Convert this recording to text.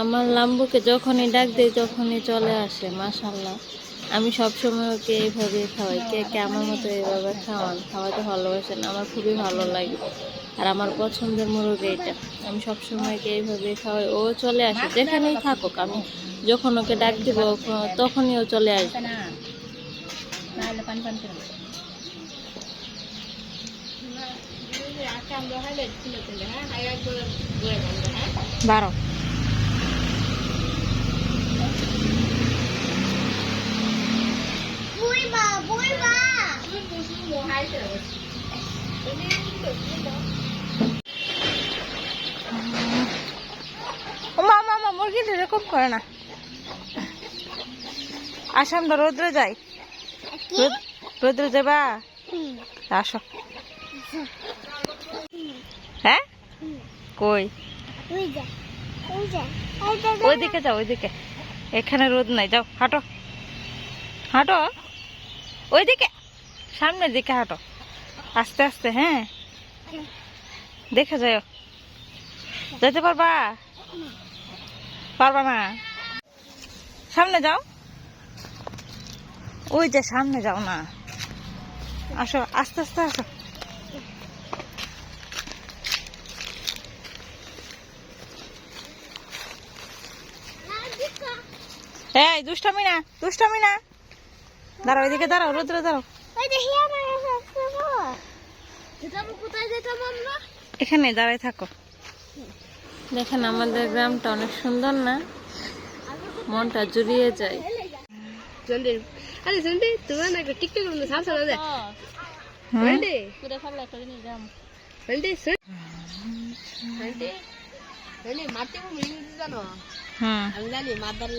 আমার লাম্বুকে যখনই ডাক দিই, তখনই চলে আসে মাশাল্লাহ আমি সবসময় ওকে এইভাবে খাওয়াই। কে কে আমার মতো এইভাবে খাওয়ান, খাওয়াতে ভালোবাসেন আমার খুবই ভালো লাগে। আর আমার পছন্দের মুরগি এটা। আমি সবসময় ওকে এইভাবে খাওয়াই। ও চলে আসে, যেখানেই থাকুক, আমি যখন ওকে ডাক দিব, তখনই ও চলে আসবে। বারো। মুরগিটা এরকম করে না। আসাম তো রোদ্রে যাই রোদ- রোদ্রে যাবা? আসো। হ্যাঁ? কই? ওইদিকে যাও, ওইদিকে। এখানে রোদ নাই, যাও, হাঁটো। হাঁটো? ওইদিকে, সামনের দিকে হাঁটো। আস্তে আস্তে হ্যাঁ? দেখে যাও যেতে পারবা? পারবা না? সামনে যাও। ওই যে সামনে যাও না। আসো, আস্তে আস্তে আসো। এই দুষ্টামি না দুষ্টামি না। দাঁড়াও ওইদিকে দাঁড়াও রোদ্রে দাঁড়াও। এখানে দাঁড়াই থাকো। দেখেন আমাদের গ্রামটা অনেক সুন্দর না? মনটা জুড়িয়ে যায়। আরে জন্ডে তোমার না টিকটক সামসা না যায় পুরো মারতে জানো? আমি জানি মাদার